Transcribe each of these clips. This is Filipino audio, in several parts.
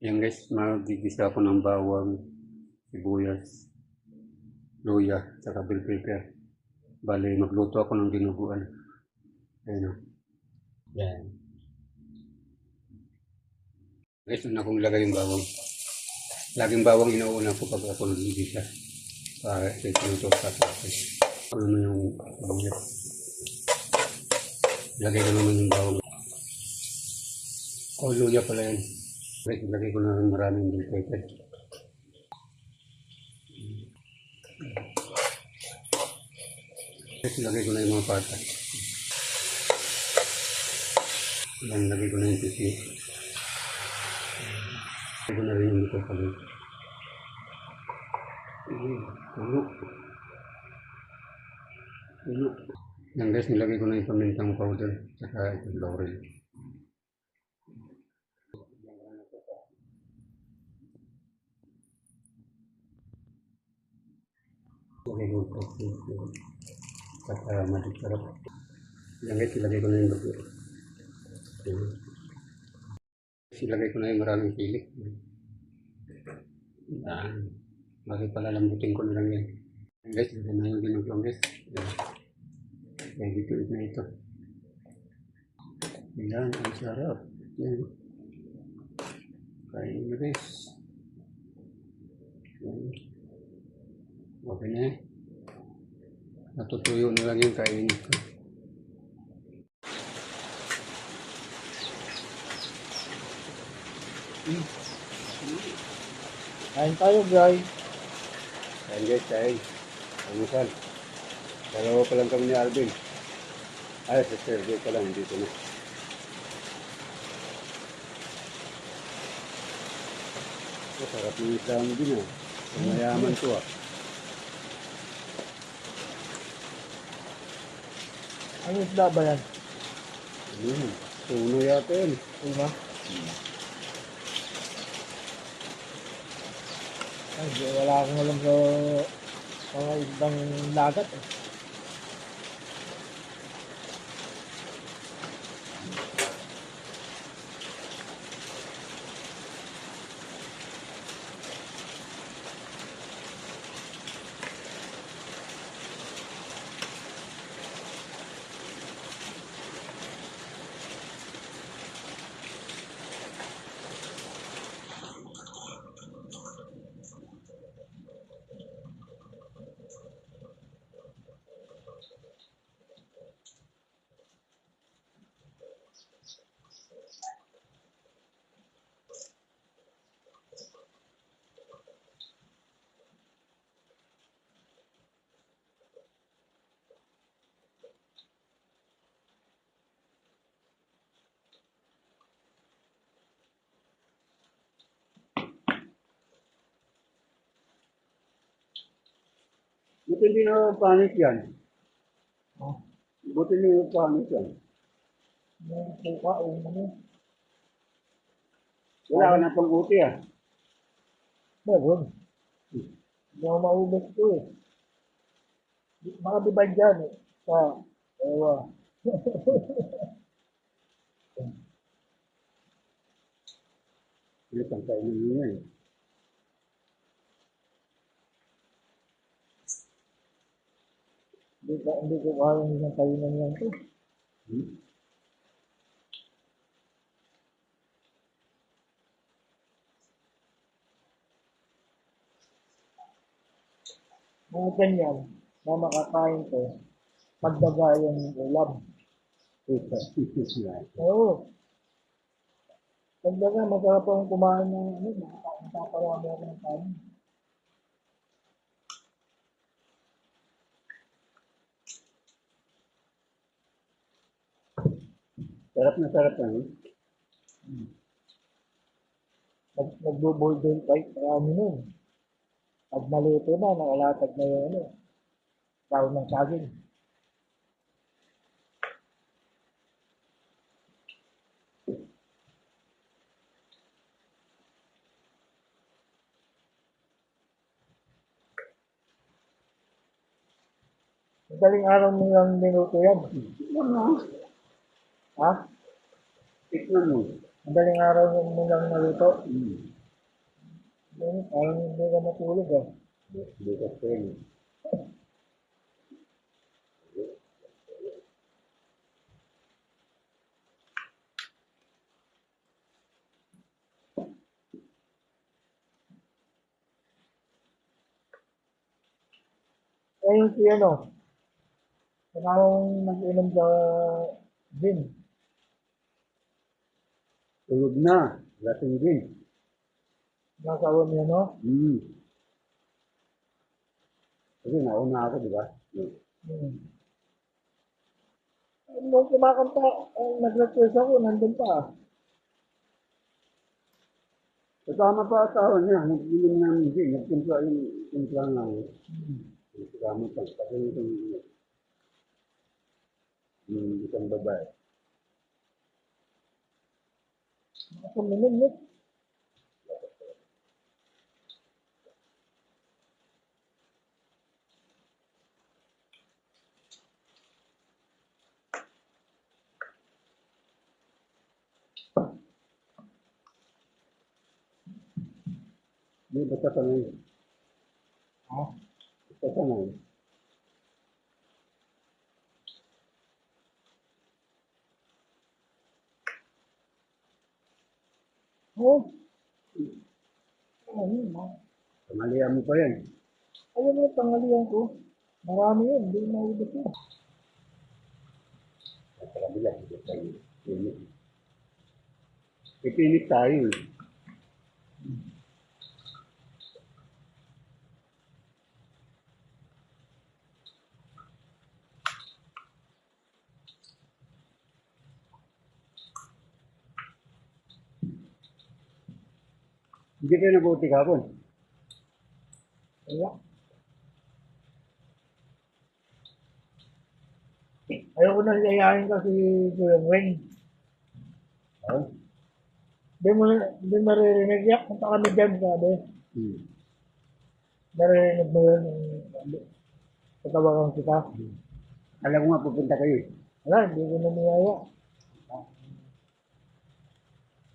Yan guys, magigisa ako ng bawang, sibuyas, luya, saka bell pepper. Bale, magluto ako ng dinuguan. Ayan o. Yan. Guys, una kong lagay yung bawang. Laging bawang inuuna ko pag ako nagigisa. Para ito sa akin. Ano na yung sibuyas. Lagay ko naman yung bawang. Oh, luya pala yan. Wait, lagay ko na ng maraming bell pepper. Guys, lagay ko na yung mga pata. Yan, lagay ko na yung titi. Lagay ko na rin yung ito pala. Tulo. Tulo. Yan guys, nilagay ko na yung pamintang powder. Saka ito, laurel. Ito. ito. Saka magic sarap. Yan guys, ilagay ko na yung. Ayun. Ilagay ko na yung maraming sili. Yan. Bakit pala lambutin ko na lang yan. Guys, ilagay na yung ginuglong guys. Yan. Eat na ito. Yan, ang sarap. Yan. Kain na guys. Yan. Okay na eh. Natutuyo na lang yung kainin ko. Kain tayo, guys. Kain guys, kain. Almusal. Dalawa pa lang kami ni Alvin. Ay, sa Sergio pa lang, dito na. Oh, sarap ng isang din ah. Mayaman to ah. Ano isda ba yan? Yun? Tuno yata yun. Una? Ay, di, wala akong alam sa mga ibang dagat. Eh. Buti hindi na panik yan. Oh, Buti hindi na panik yan. may suka o ano. Wala ka na pang uti ah. Meron. Hindi ako maubos ko eh. Mga bibad dyan eh. Sa, ewa. Hindi pang kainin mo Hindi, ko, hindi ko kaya ng kainan yan to. Hmm? Mga ganyan, na makakain ko, pagdaga yung ulam. Oo. Pagdaga, masarap akong kumain ng ano, nakaparami ako ng kanin. Sarap na sarap na. eh. Nag, nagbo-boil kahit marami nun. Pag maluto na, nakalatag na yung ano, tao ng saging. Madaling araw mo lang minuto yan. Ano? Ha? Mo. Madaling araw mo lang naluto. Hmm. Ayun, Parang hindi ka matulog ah. Bukas pa yun. Ayun si ano. Parang nag-inom sa gym. Tulog na. Lasing din. Nasawa niya no? Hmm. Kasi nauna ako, di ba? Hmm. Nung kumakanta, eh, nag-request ako, nandun pa. Kasama pa asawa niya. Nag-inom namin din. Nagtimpla yung timpla lang. Kasama pa. Kasi yung isang babae. Ako minum, no? Di, basta ka na yun. Ha? Na yun. Oh. Ano. Kamalian mo pa yan. Alam mo, tangalian ko. Marami yun, hindi maubos yun. Sa kabila. Pinit. Ipinit tayo eh. Hindi kayo nabuti kapon. Kaya. Ayoko na yayain kasi Kuya Wayne. Oh? Hindi mo, hindi maririnig yan. Punta kami dyan, sabi. Hmm. Naririnig mo yun. Patawagan kita. Alam ko nga pupunta kayo eh. Wala, hindi ko na niyaya.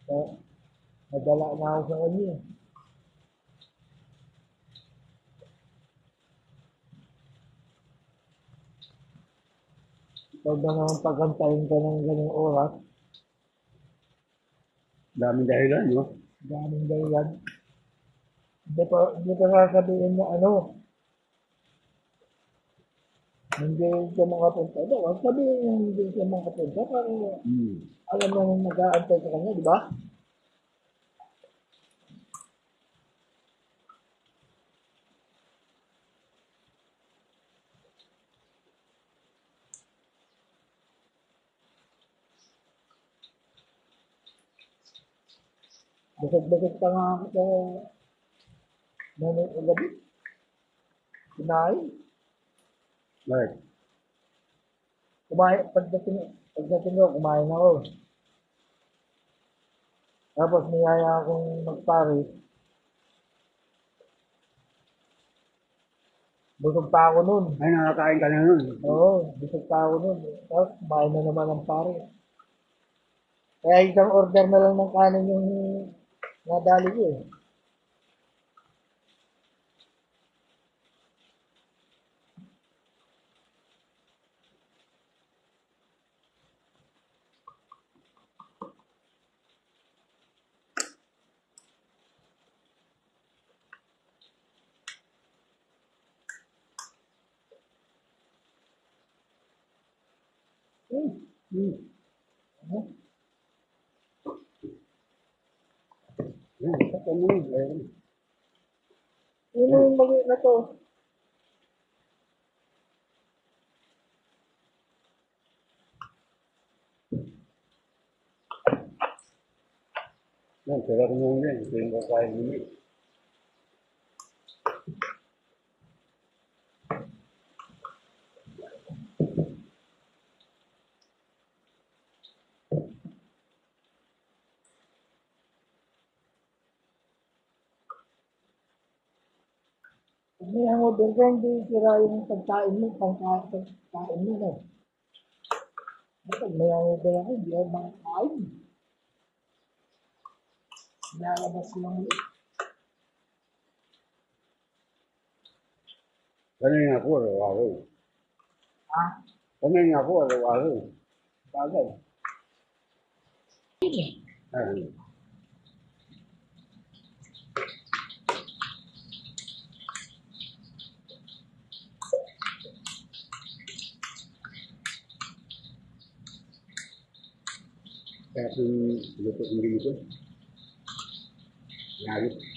So, nadala na ako sa kanya. Ikaw ba naman pagkantayin ka ng ganung oras? Daming dahilan, no? Daming dahilan. Hindi pa, hindi pa sasabihin na ano. Hindi ka makapunta. Wag sabihin hindi ka makapunta para Hmm. alam mo nang nag-aantay sa kanya, di ba? Basag-basag pa nga ako sa nanay ko gabi. Kinain. Bakit? Kumain, pagdating, pagdating ko, kumain ako. Tapos niyaya akong magpari. Busog pa ako nun. Ay, nakakain ka na nun. Oo, busog pa ako nun. Tapos kumain na naman ng pare. Kaya isang order na lang ng kanin yung nadali ko eh. Hmm. Hmm. Ano? Yan, basta mo yun. Yung mali na to. Yan, sarap mo yun. Ito yung kakain mo May ang udon rin di sira yung pagkain mo, pagkain, mà mo na. Kapag may ang udon ako, này ako makakain. Lalabas lang ulit. Kanina ko, rawaro. Ha? Kanina rồi. rawaro. Bagay. Hindi. Ah. Kaya kung luto ng ginito, lagi.